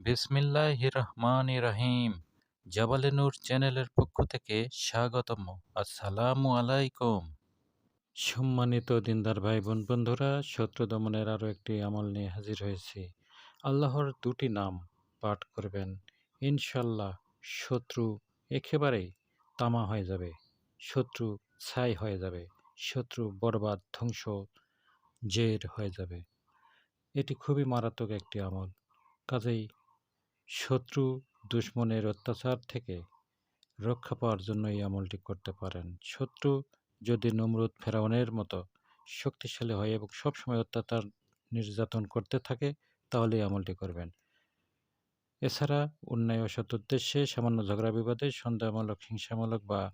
বিসমিল্লাহ রহমান রহিম জাবালে নূর চ্যানেলের পক্ষ থেকে স্বাগতম আসসালামু আলাইকুম। সম্মানিত দিনদার ভাই বোন বন্ধুরা, শত্রু দমনের আরও একটি আমল নিয়ে হাজির হয়েছি। আল্লাহর দুটি নাম পাঠ করবেন। ইনশাল্লাহ শত্রু একেবারেই তামা হয়ে যাবে, শত্রু ছাই হয়ে যাবে, শত্রু বরবাদ, ধ্বংস, জের হয়ে যাবে। এটি খুবই মারাত্মক একটি আমল। কাজেই শত্রু দুশ্মনের অত্যাচার থেকে রক্ষা পাওয়ার জন্য এই আমলটি করতে পারেন। শত্রু যদি নমরুদ ফেরাউনের মতো শক্তিশালী হয় এবং সবসময় অত্যাচার নির্যাতন করতে থাকে, তাহলে এই আমলটি করবেন। এছাড়া অন্যায় অসৎ উদ্দেশ্যে সামান্য ঝগড়া বিবাদে সন্দেহমূলক, হিংসামূলক বা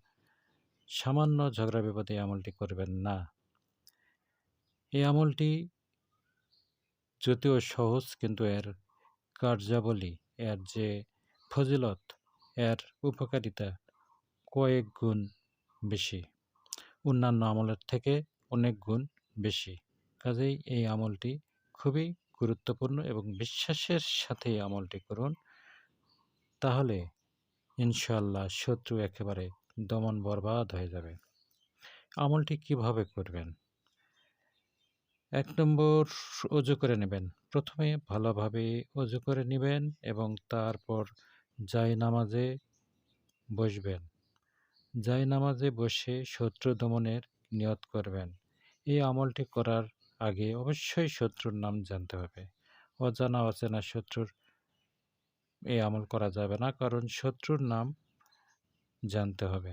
সামান্য ঝগড়া বিবাদে আমলটি করবেন না। এই আমলটি যদিও সহজ, কিন্তু এর কার্যাবলী এর যে ফজিলত, এর উপকারিতা কয়েক গুণ বেশি। অন্যান্য আমলের থেকে অনেক গুণ বেশি। কাজেই এই আমলটি খুবই গুরুত্বপূর্ণ এবং বিশ্বাসের সাথে আমলটি করুন। তাহলে ইনশাল্লাহ শত্রু একেবারে দমন বরবাদ হয়ে যাবে। আমলটি কীভাবে করবেন? এক নম্বর অজু করে নেবেন। প্রথমে ভালোভাবে অজু করে নেবেন এবং তারপর জায় নামাজে বসবেন। জায় নামাজে বসে শত্রু দমনের নিয়ত করবেন। এই আমলটি করার আগে অবশ্যই শত্রুর নাম জানতে হবে। অজানা অচেনা শত্রুর এই আমল করা যাবে না, কারণ শত্রুর নাম জানতে হবে।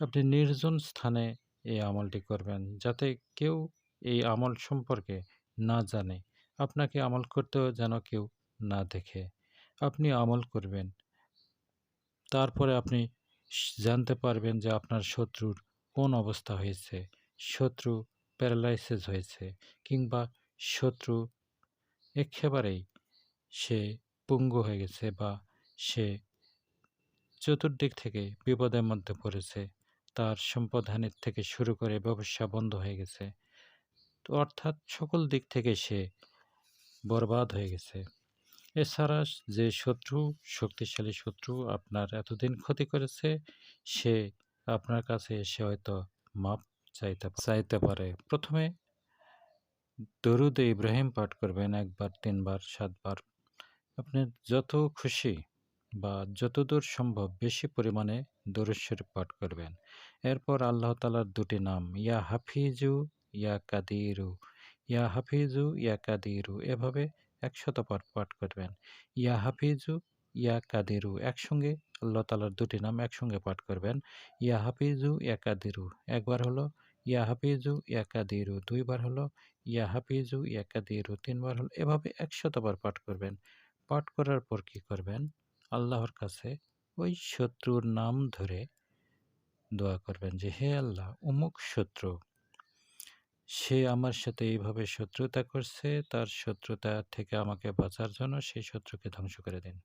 আপনি নির্জন স্থানে এই আমলটি করবেন যাতে কেউ এই আমল সম্পর্কে না জানে। আপনাকে আমল করতেও যেন কেউ না দেখে। আপনি আমল করবেন। তারপরে আপনি জানতে পারবেন যে আপনার শত্রুর কোন অবস্থা হয়েছে। শত্রু প্যারালাইসিস হয়েছে কিংবা শত্রু একেবারেই সে পুঙ্গু হয়ে গেছে বা সে চতুর্দিক থেকে বিপদের মধ্যে পড়েছে। তার সম্পদহানির থেকে শুরু করে ব্যবসা বন্ধ হয়ে গেছে। অর্থাৎ সকল দিক থেকে সে বরবাদ হয়ে গেছে। এছাড়া যে শত্রু, শক্তিশালী শত্রু আপনার এতদিন ক্ষতি করেছে, সে আপনার কাছে এসে হয়তো মাপ চাইতে চাইতে পারে। প্রথমে দরুদ ইব্রাহিম পাঠ করবেন একবার, তিনবার, সাতবার। আপনি যত খুশি বা যতদূর সম্ভব বেশি পরিমাণে দরুদ শরীফ পাঠ করবেন। এরপর আল্লাহ তালার দুটি নাম, ইয়া হাফিজু ইয়া কাদিরু, ইয়া হাফিজু, ইয়া কাদিরু। এভাবে একশতবার পাঠ করবেন। ইয়া হাফিজু, ইয়া কাদিরু। একসঙ্গে আল্লাহ তালার দুটি নাম একসঙ্গে পাঠ করবেন। ইয়া হাফিজু, ইয়া কাদিরু। একবার হলো ইয়া হাফিজু, ইয়া কাদিরু। দুইবার হলো ইয়া হাফিজু, ইয়া কাদিরু। তিনবার হলো এভাবে একশতবার পাঠ করবেন। পাঠ করার পর কি করবেন? আল্লাহর কাছে ওই শত্রুর নাম ধরে দোয়া করবেন যে, হে আল্লাহ অমুক শত্রু সে আমার সাথে এইভাবে শত্রুতা করছে, তার শত্রুতা থেকে আমাকে বাঁচার জন্য সেই শত্রুকে ধ্বংস করে দিন।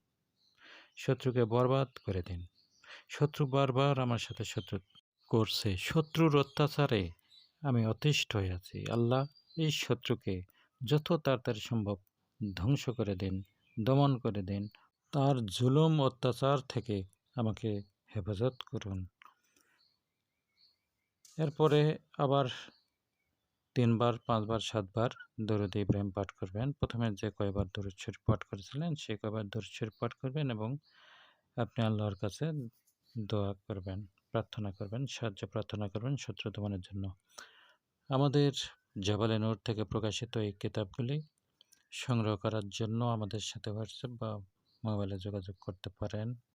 শত্রুকে বরবাদ করে দিন। শত্রু বারবার আমার সাথে শত্রু করছে। শত্রুর অত্যাচারে আমি অতিষ্ঠ হয়ে আছি। আল্লাহ এই শত্রুকে যত তাড়াতাড়ি সম্ভব ধ্বংস করে দিন, দমন করে দিন। তার জুলুম, অত্যাচার থেকে আমাকে হেফাজত করুন। এরপরে আবার তিনবার, পাঁচবার, সাতবার দরুদ ইব্রাহিম পাঠ করবেন। প্রথমে যে কয়বার দরুদ শরীফ পাঠ করেছিলেন, সেই কয়বার দরুদ শরীফ পাঠ করবেন এবং আপনি আল্লাহর কাছে দোয়া করবেন, প্রার্থনা করবেন, সাহায্য প্রার্থনা করবেন শত্রু দমনের জন্য। আমাদের জবালে নূর থেকে প্রকাশিত এই কিতাবগুলি সংগ্রহ করার জন্য আমাদের সাথে হোয়াটসঅ্যাপ বা মোবাইলে যোগাযোগ করতে পারেন।